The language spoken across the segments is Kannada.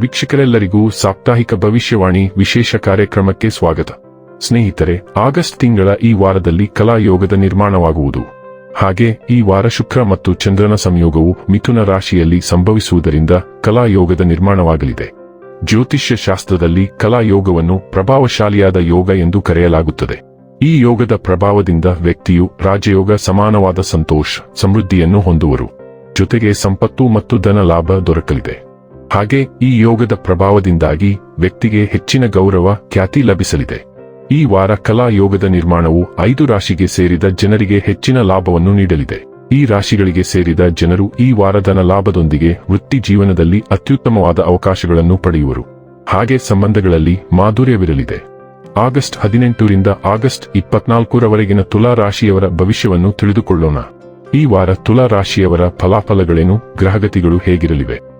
ವೀಕ್ಷಕರೆಲ್ಲರಿಗೂ ಸಾಪ್ತಾಹಿಕ ಭವಿಷ್ಯವಾಣಿ ವಿಶೇಷ ಕಾರ್ಯಕ್ರಮಕ್ಕೆ ಸ್ವಾಗತ. ಸ್ನೇಹಿತರೆ, ಆಗಸ್ಟ್ ತಿಂಗಳ ಈ ವಾರದಲ್ಲಿ ಕಲಾಯೋಗದ ನಿರ್ಮಾಣವಾಗುವುದು. ಹಾಗೆ ಈ ವಾರ ಶುಕ್ರ ಮತ್ತು ಚಂದ್ರನ ಸಂಯೋಗವು ಮಿಥುನ ರಾಶಿಯಲ್ಲಿ ಸಂಭವಿಸುವುದರಿಂದ ಕಲಾಯೋಗದ ನಿರ್ಮಾಣವಾಗಲಿದೆ. ಜ್ಯೋತಿಷ್ಯ ಶಾಸ್ತ್ರದಲ್ಲಿ ಕಲಾಯೋಗವನ್ನು ಪ್ರಭಾವಶಾಲಿಯಾದ ಯೋಗ ಎಂದು ಕರೆಯಲಾಗುತ್ತದೆ. ಈ ಯೋಗದ ಪ್ರಭಾವದಿಂದ ವ್ಯಕ್ತಿಯು ರಾಜಯೋಗ ಸಮಾನವಾದ ಸಂತೋಷ, ಸಮೃದ್ಧಿಯನ್ನು ಹೊಂದುವರು. ಜೊತೆಗೆ ಸಂಪತ್ತು ಮತ್ತು ಧನ ಲಾಭ ದೊರಕಲಿದೆ. ಹಾಗೆ ಈ ಯೋಗದ ಪ್ರಭಾವದಿಂದಾಗಿ ವ್ಯಕ್ತಿಗೆ ಹೆಚ್ಚಿನ ಗೌರವ, ಖ್ಯಾತಿ ಲಭಿಸಲಿದೆ. ಈ ವಾರ ಕಲಾ ಯೋಗದ ನಿರ್ಮಾಣವು ಐದು ರಾಶಿಗೆ ಸೇರಿದ ಜನರಿಗೆ ಹೆಚ್ಚಿನ ಲಾಭವನ್ನು ನೀಡಲಿದೆ. ಈ ರಾಶಿಗಳಿಗೆ ಸೇರಿದ ಜನರು ಈ ವಾರಧನ ಲಾಭದೊಂದಿಗೆ ವೃತ್ತಿ ಜೀವನದಲ್ಲಿ ಅತ್ಯುತ್ತಮವಾದ ಅವಕಾಶಗಳನ್ನು ಪಡೆಯುವರು. ಹಾಗೆ ಸಂಬಂಧಗಳಲ್ಲಿ ಮಾಧುರ್ಯವಿರಲಿದೆ. ಆಗಸ್ಟ್ ಹದಿನೆಂಟರಿಂದ ಆಗಸ್ಟ್ ಇಪ್ಪತ್ನಾಲ್ಕರವರೆಗಿನ ತುಲಾ ರಾಶಿಯವರ ಭವಿಷ್ಯವನ್ನು ತಿಳಿದುಕೊಳ್ಳೋಣ. ಈ ವಾರ ತುಲಾ ರಾಶಿಯವರ ಫಲಾಫಲಗಳೇನು, ಗ್ರಹಗತಿಗಳು ಹೇಗಿರಲಿವೆ?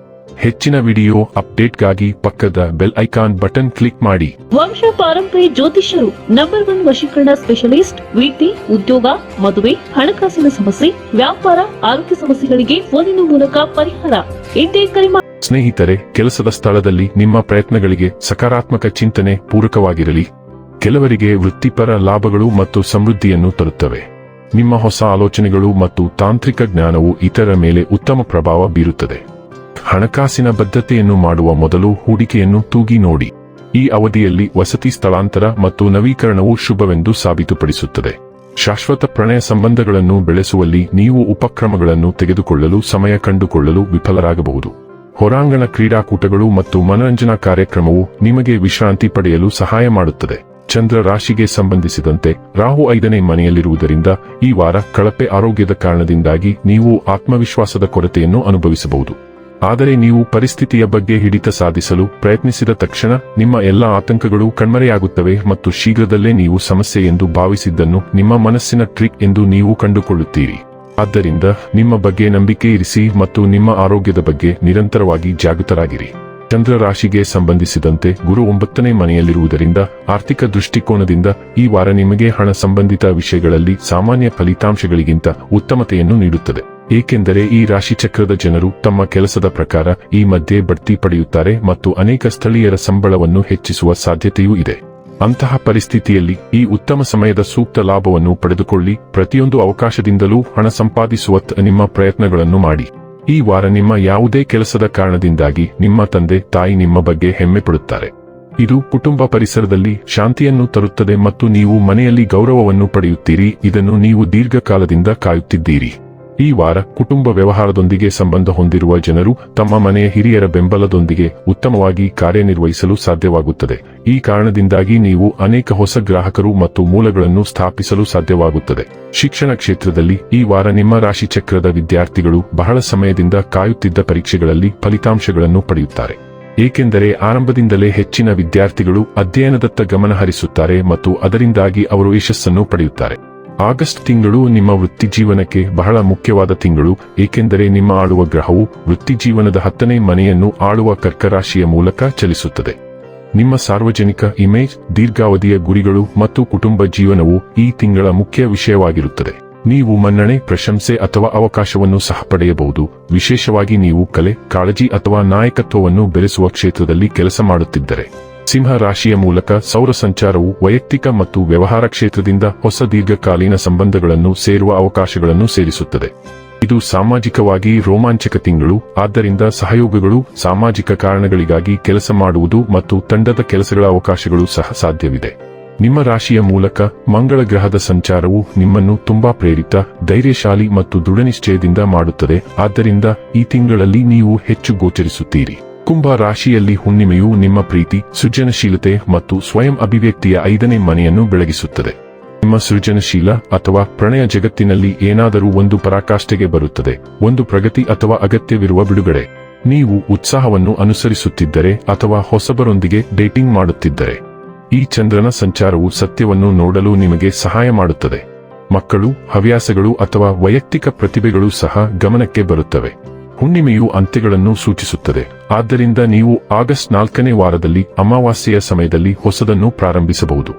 ಹೆಚ್ಚಿನ ವಿಡಿಯೋ ಅಪ್ಡೇಟ್ಗಾಗಿ ಪಕ್ಕದ ಬೆಲ್ ಐಕಾನ್ ಬಟನ್ ಕ್ಲಿಕ್ ಮಾಡಿ. ವಂಶ ಪಾರಂಪರ್ಯ ಜ್ಯೋತಿಷ್ಯರು ನಂಬರ್ ಒನ್ ವಶೀಕರಣ ಸ್ಪೆಷಲಿಸ್ಟ್ ವೃತ್ತಿ ಉದ್ಯೋಗ ಮದುವೆ ಹಣಕಾಸಿನ ಸಮಸ್ಯೆ ವ್ಯಾಪಾರ ಆರೋಗ್ಯ ಸಮಸ್ಯೆಗಳಿಗೆ ಫೋನಿನ ಮೂಲಕ ಪರಿಹಾರ. ಇಂದೇ ಕರೆ ಮಾಡಿ. ಸ್ನೇಹಿತರೆ ಕೆಲಸದ ಸ್ಥಳದಲ್ಲಿ ನಿಮ್ಮ ಪ್ರಯತ್ನಗಳಿಗೆ ಸಕಾರಾತ್ಮಕ ಚಿಂತನೆ ಪೂರಕವಾಗಿರಲಿ. ಕೆಲವರಿಗೆ ವೃತ್ತಿಪರ ಲಾಭಗಳು ಮತ್ತು ಸಮೃದ್ಧಿಯನ್ನು ತರುತ್ತವೆ. ನಿಮ್ಮ ಹೊಸ ಆಲೋಚನೆಗಳು ಮತ್ತು ತಾಂತ್ರಿಕ ಜ್ಞಾನವು ಇತರ ಮೇಲೆ ಉತ್ತಮ ಪ್ರಭಾವ ಬೀರುತ್ತದೆ. ಹಣಕಾಸಿನ ಬದ್ಧತೆಯನ್ನು ಮಾಡುವ ಮೊದಲು ಹೂಡಿಕೆಯನ್ನು ತೂಗಿ ನೋಡಿ. ಈ ಅವಧಿಯಲ್ಲಿ ವಸತಿ ಸ್ಥಳಾಂತರ ಮತ್ತು ನವೀಕರಣವು ಶುಭವೆಂದು ಸಾಬೀತುಪಡಿಸುತ್ತದೆ. ಶಾಶ್ವತ ಪ್ರಣಯ ಸಂಬಂಧಗಳನ್ನು ಬೆಳೆಸುವಲ್ಲಿ ನೀವು ಉಪಕ್ರಮಗಳನ್ನು ತೆಗೆದುಕೊಳ್ಳಲು ಸಮಯ ಕಂಡುಕೊಳ್ಳಲು ವಿಫಲರಾಗಬಹುದು. ಹೊರಾಂಗಣ ಕ್ರೀಡಾಕೂಟಗಳು ಮತ್ತು ಮನರಂಜನಾ ಕಾರ್ಯಕ್ರಮವು ನಿಮಗೆ ವಿಶ್ರಾಂತಿ ಪಡೆಯಲು ಸಹಾಯ ಮಾಡುತ್ತದೆ. ಚಂದ್ರ ರಾಶಿಗೆ ಸಂಬಂಧಿಸಿದಂತೆ ರಾಹು ಐದನೇ ಮನೆಯಲ್ಲಿರುವುದರಿಂದ ಈ ವಾರ ಕಳಪೆ ಆರೋಗ್ಯದ ಕಾರಣದಿಂದಾಗಿ ನೀವು ಆತ್ಮವಿಶ್ವಾಸದ ಕೊರತೆಯನ್ನು ಅನುಭವಿಸಬಹುದು. ಆದರೆ ನೀವು ಪರಿಸ್ಥಿತಿಯ ಬಗ್ಗೆ ಹಿಡಿತ ಸಾಧಿಸಲು ಪ್ರಯತ್ನಿಸಿದ ತಕ್ಷಣ ನಿಮ್ಮ ಎಲ್ಲ ಆತಂಕಗಳು ಕಣ್ಮರೆಯಾಗುತ್ತವೆ ಮತ್ತು ಶೀಘ್ರದಲ್ಲೇ ನೀವು ಸಮಸ್ಯೆ ಎಂದು ಭಾವಿಸಿದ್ದನ್ನು ನಿಮ್ಮ ಮನಸ್ಸಿನ ಟ್ರಿಕ್ ಎಂದು ನೀವು ಕಂಡುಕೊಳ್ಳುತ್ತೀರಿ. ಆದ್ದರಿಂದ ನಿಮ್ಮ ಬಗ್ಗೆ ನಂಬಿಕೆ ಇರಿಸಿ ಮತ್ತು ನಿಮ್ಮ ಆರೋಗ್ಯದ ಬಗ್ಗೆ ನಿರಂತರವಾಗಿ ಜಾಗೃತರಾಗಿರಿ. ಚಂದ್ರ ರಾಶಿಗೆ ಸಂಬಂಧಿಸಿದಂತೆ ಗುರು ಒಂಬತ್ತನೇ ಮನೆಯಲ್ಲಿರುವುದರಿಂದ ಆರ್ಥಿಕ ದೃಷ್ಟಿಕೋನದಿಂದ ಈ ವಾರ ನಿಮಗೆ ಹಣ ಸಂಬಂಧಿತ ವಿಷಯಗಳಲ್ಲಿ ಸಾಮಾನ್ಯ ಫಲಿತಾಂಶಗಳಿಗಿಂತ ಉತ್ತಮತೆಯನ್ನು ನೀಡುತ್ತದೆ. ಏಕೆಂದರೆ ಈ ರಾಶಿಚಕ್ರದ ಜನರು ತಮ್ಮ ಕೆಲಸದ ಪ್ರಕಾರ ಈ ಮಧ್ಯೆ ಬಡ್ತಿ ಪಡೆಯುತ್ತಾರೆ ಮತ್ತು ಅನೇಕ ಸ್ಥಳೀಯರ ಸಂಬಳವನ್ನು ಹೆಚ್ಚಿಸುವ ಸಾಧ್ಯತೆಯೂ ಇದೆ. ಅಂತಹ ಪರಿಸ್ಥಿತಿಯಲ್ಲಿ ಈ ಉತ್ತಮ ಸಮಯದ ಸೂಕ್ತ ಲಾಭವನ್ನು ಪಡೆದುಕೊಳ್ಳಿ. ಪ್ರತಿಯೊಂದು ಅವಕಾಶದಿಂದಲೂ ಹಣ ಸಂಪಾದಿಸುವತ್ತ ನಿಮ್ಮ ಪ್ರಯತ್ನಗಳನ್ನು ಮಾಡಿ. ಈ ವಾರ ನಿಮ್ಮ ಯಾವುದೇ ಕೆಲಸದ ಕಾರಣದಿಂದಾಗಿ ನಿಮ್ಮ ತಂದೆ, ತಾಯಿ ನಿಮ್ಮ ಬಗ್ಗೆ ಹೆಮ್ಮೆ ಪಡುತ್ತಾರೆ. ಇದು ಕುಟುಂಬ ಪರಿಸರದಲ್ಲಿ ಶಾಂತಿಯನ್ನು ತರುತ್ತದೆ ಮತ್ತು ನೀವು ಮನೆಯಲ್ಲಿ ಗೌರವವನ್ನು ಪಡೆಯುತ್ತೀರಿ. ಇದನ್ನು ನೀವು ದೀರ್ಘಕಾಲದಿಂದ ಕಾಯುತ್ತಿದ್ದೀರಿ. ಈ ವಾರ ಕುಟುಂಬ ವ್ಯವಹಾರದೊಂದಿಗೆ ಸಂಬಂಧ ಹೊಂದಿರುವ ಜನರು ತಮ್ಮ ಮನೆಯ ಹಿರಿಯರ ಬೆಂಬಲದೊಂದಿಗೆ ಉತ್ತಮವಾಗಿ ಕಾರ್ಯನಿರ್ವಹಿಸಲು ಸಾಧ್ಯವಾಗುತ್ತದೆ. ಈ ಕಾರಣದಿಂದಾಗಿ ನೀವು ಅನೇಕ ಹೊಸ ಗ್ರಾಹಕರು ಮತ್ತು ಮೂಲಗಳನ್ನು ಸ್ಥಾಪಿಸಲು ಸಾಧ್ಯವಾಗುತ್ತದೆ. ಶಿಕ್ಷಣ ಕ್ಷೇತ್ರದಲ್ಲಿ ಈ ವಾರ ನಿಮ್ಮ ರಾಶಿ ಚಕ್ರದ ವಿದ್ಯಾರ್ಥಿಗಳು ಬಹಳ ಸಮಯದಿಂದ ಕಾಯುತ್ತಿದ್ದ ಪರೀಕ್ಷೆಗಳಲ್ಲಿ ಫಲಿತಾಂಶಗಳನ್ನು ಪಡೆಯುತ್ತಾರೆ. ಏಕೆಂದರೆ ಆರಂಭದಿಂದಲೇ ಹೆಚ್ಚಿನ ವಿದ್ಯಾರ್ಥಿಗಳು ಅಧ್ಯಯನದತ್ತ ಗಮನ ಹರಿಸುತ್ತಾರೆ ಮತ್ತು ಅದರಿಂದಾಗಿ ಅವರು ಯಶಸ್ಸನ್ನು ಪಡೆಯುತ್ತಾರೆ. ಆಗಸ್ಟ್ ತಿಂಗಳು ನಿಮ್ಮ ವೃತ್ತಿ ಜೀವನಕ್ಕೆ ಬಹಳ ಮುಖ್ಯವಾದ ತಿಂಗಳು, ಏಕೆಂದರೆ ನಿಮ್ಮ ಆಳುವ ಗ್ರಹವು ವೃತ್ತಿ ಜೀವನದ ಹತ್ತನೇ ಮನೆಯನ್ನು ಆಳುವ ಕರ್ಕರಾಶಿಯ ಮೂಲಕ ಚಲಿಸುತ್ತದೆ. ನಿಮ್ಮ ಸಾರ್ವಜನಿಕ ಇಮೇಜ್, ದೀರ್ಘಾವಧಿಯ ಗುರಿಗಳು ಮತ್ತು ಕುಟುಂಬ ಜೀವನವು ಈ ತಿಂಗಳ ಮುಖ್ಯ ವಿಷಯವಾಗಿರುತ್ತದೆ. ನೀವು ಮನ್ನಣೆ, ಪ್ರಶಂಸೆ ಅಥವಾ ಅವಕಾಶವನ್ನು ಸಹ ಪಡೆಯಬಹುದು. ವಿಶೇಷವಾಗಿ ನೀವು ಕಲೆ, ಕಾಳಜಿ ಅಥವಾ ನಾಯಕತ್ವವನ್ನು ಬೆರೆಸುವ ಕ್ಷೇತ್ರದಲ್ಲಿ ಕೆಲಸ ಮಾಡುತ್ತಿದ್ದರೆ. ಸಿಂಹ ರಾಶಿಯ ಮೂಲಕ ಸೌರ ಸಂಚಾರವು ವೈಯಕ್ತಿಕ ಮತ್ತು ವ್ಯವಹಾರ ಕ್ಷೇತ್ರದಿಂದ ಹೊಸ ದೀರ್ಘಕಾಲೀನ ಸಂಬಂಧಗಳನ್ನು ಸೇರುವ ಅವಕಾಶಗಳನ್ನು ಸೇರಿಸುತ್ತದೆ. ಇದು ಸಾಮಾಜಿಕವಾಗಿ ರೋಮಾಂಚಕ ತಿಂಗಳು, ಆದ್ದರಿಂದ ಸಹಯೋಗಗಳು ಸಾಮಾಜಿಕ ಕಾರಣಗಳಿಗಾಗಿ ಕೆಲಸ ಮಾಡುವುದು ಮತ್ತು ತಂಡದ ಕೆಲಸಗಳ ಅವಕಾಶಗಳು ಸಹ ಸಾಧ್ಯವಿದೆ. ನಿಮ್ಮ ರಾಶಿಯ ಮೂಲಕ ಮಂಗಳ ಗ್ರಹದ ಸಂಚಾರವು ನಿಮ್ಮನ್ನು ತುಂಬಾ ಪ್ರೇರಿತ, ಧೈರ್ಯಶಾಲಿ ಮತ್ತು ದೃಢನಿಶ್ಚಯದಿಂದ ಮಾಡುತ್ತದೆ. ಆದ್ದರಿಂದ ಈ ತಿಂಗಳಲ್ಲಿ ನೀವು ಹೆಚ್ಚು ಗೋಚರಿಸುತ್ತೀರಿ. ಕುಂಭ ರಾಶಿಯಲ್ಲಿ ಹುಣ್ಣಿಮೆಯು ನಿಮ್ಮ ಪ್ರೀತಿ, ಸೃಜನಶೀಲತೆ ಮತ್ತು ಸ್ವಯಂ ಅಭಿವ್ಯಕ್ತಿಯ ಐದನೇ ಮನೆಯನ್ನು ಬೆಳಗಿಸುತ್ತದೆ. ನಿಮ್ಮ ಸೃಜನಶೀಲ ಅಥವಾ ಪ್ರಣಯ ಜಗತ್ತಿನಲ್ಲಿ ಏನಾದರೂ ಒಂದು ಪರಾಕಾಷ್ಠೆಗೆ ಬರುತ್ತದೆ, ಒಂದು ಪ್ರಗತಿ ಅಥವಾ ಅಗತ್ಯವಿರುವ ಬಿಡುಗಡೆ. ನೀವು ಉತ್ಸಾಹವನ್ನು ಅನುಸರಿಸುತ್ತಿದ್ದರೆ ಅಥವಾ ಹೊಸಬರೊಂದಿಗೆ ಡೇಟಿಂಗ್ ಮಾಡುತ್ತಿದ್ದರೆ, ಈ ಚಂದ್ರನ ಸಂಚಾರವು ಸತ್ಯವನ್ನು ನೋಡಲು ನಿಮಗೆ ಸಹಾಯ ಮಾಡುತ್ತದೆ. ಮಕ್ಕಳು, ಹವ್ಯಾಸಗಳು ಅಥವಾ ವೈಯಕ್ತಿಕ ಪ್ರತಿಭೆಗಳು ಸಹ ಗಮನಕ್ಕೆ ಬರುತ್ತವೆ. ಹುಣ್ಣಿಮೆಯು ಅಂತ್ಯಗಳನ್ನು ಸೂಚಿಸುತ್ತದೆ. ಆದ್ದರಿಂದ ನೀವು ಆಗಸ್ಟ್ ನಾಲ್ಕನೇ ವಾರದಲ್ಲಿ ಅಮಾವಾಸ್ಯೆಯ ಸಮಯದಲ್ಲಿ ಹೊಸದನ್ನು ಪ್ರಾರಂಭಿಸಬಹುದು.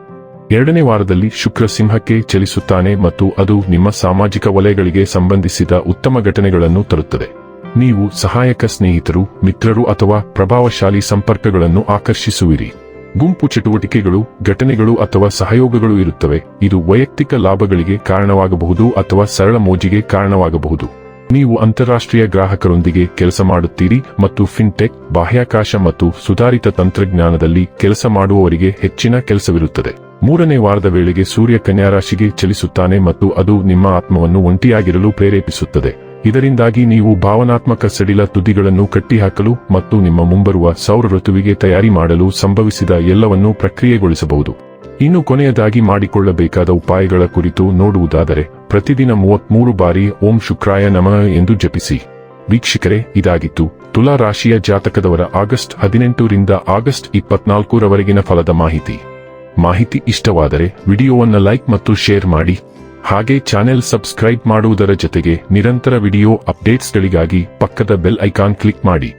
ಎರಡನೇ ವಾರದಲ್ಲಿ ಶುಕ್ರ ಸಿಂಹಕ್ಕೆ ಚಲಿಸುತ್ತಾನೆ ಮತ್ತು ಅದು ನಿಮ್ಮ ಸಾಮಾಜಿಕ ವಲಯಗಳಿಗೆ ಸಂಬಂಧಿಸಿದ ಉತ್ತಮ ಘಟನೆಗಳನ್ನು ತರುತ್ತದೆ. ನೀವು ಸಹಾಯಕ ಸ್ನೇಹಿತರು, ಮಿತ್ರರು ಅಥವಾ ಪ್ರಭಾವಶಾಲಿ ಸಂಪರ್ಕಗಳನ್ನು ಆಕರ್ಷಿಸುವಿರಿ. ಗುಂಪು ಚಟುವಟಿಕೆಗಳು, ಘಟನೆಗಳು ಅಥವಾ ಸಹಯೋಗಗಳು ಇರುತ್ತವೆ. ಇದು ವೈಯಕ್ತಿಕ ಲಾಭಗಳಿಗೆ ಕಾರಣವಾಗಬಹುದು ಅಥವಾ ಸರಳ ಮೋಜಿಗೆ ಕಾರಣವಾಗಬಹುದು. ನೀವು ಅಂತಾರಾಷ್ಟ್ರೀಯ ಗ್ರಾಹಕರೊಂದಿಗೆ ಕೆಲಸ ಮಾಡುತ್ತೀರಿ ಮತ್ತು ಫಿನ್ಟೆಕ್, ಬಾಹ್ಯಾಕಾಶ ಮತ್ತು ಸುಧಾರಿತ ತಂತ್ರಜ್ಞಾನದಲ್ಲಿ ಕೆಲಸ ಮಾಡುವವರಿಗೆ ಹೆಚ್ಚಿನ ಕೆಲಸವಿರುತ್ತದೆ. ಮೂರನೇ ವಾರದ ವೇಳೆಗೆ ಸೂರ್ಯ ಕನ್ಯಾ ರಾಶಿಗೆ ಚಲಿಸುತ್ತಾನೆ ಮತ್ತು ಅದು ನಿಮ್ಮ ಆತ್ಮವನ್ನು ಒಂಟಿಯಾಗಿರಲು ಪ್ರೇರೇಪಿಸುತ್ತದೆ. ಇದರಿಂದಾಗಿ ನೀವು ಭಾವನಾತ್ಮಕ ಸಡಿಲ ತುದಿಗಳನ್ನು ಕಟ್ಟಿಹಾಕಲು ಮತ್ತು ನಿಮ್ಮ ಮುಂಬರುವ ಸೌರ ಋತುವಿಗೆ ತಯಾರಿ ಮಾಡಲು ಸಂಭವಿಸಿದ ಎಲ್ಲವನ್ನೂ ಪ್ರಕ್ರಿಯೆಗೊಳಿಸಬಹುದು. ಇನ್ನು ಕೊನೆಯದಾಗಿ ಮಾಡಿಕೊಳ್ಳಬೇಕಾದ ಉಪಾಯಗಳ ಕುರಿತು ನೋಡುವುದಾದರೆ, ಪ್ರತಿದಿನ ಮೂವತ್ಮೂರು ಬಾರಿ ಓಂ ಶುಕ್ರಾಯ ನಮಃ ಎಂದು ಜಪಿಸಿ. ವೀಕ್ಷಕರೇ, ಇದಾಗಿತ್ತು. ತುಲಾ ರಾಶಿಯ ಜಾತಕದವರ ಆಗಸ್ಟ್ ಹದಿನೆಂಟರಿಂದ ಆಗಸ್ಟ್ ಇಪ್ಪತ್ನಾಲ್ಕರವರೆಗಿನ ಫಲದ ಮಾಹಿತಿ. ಮಾಹಿತಿ ಇಷ್ಟವಾದರೆ ವಿಡಿಯೋವನ್ನು ಲೈಕ್ ಮತ್ತು ಶೇರ್ ಮಾಡಿ. ಹಾಗೆ ಚಾನೆಲ್ ಸಬ್ಸ್ಕ್ರೈಬ್ ಮಾಡುವುದರ ಜತೆಗೆ ನಿರಂತರ ವಿಡಿಯೋ ಅಪ್ಡೇಟ್ಸ್ಗಳಿಗಾಗಿ ಪಕ್ಕದ ಬೆಲ್ ಐಕಾನ್ ಕ್ಲಿಕ್ ಮಾಡಿ.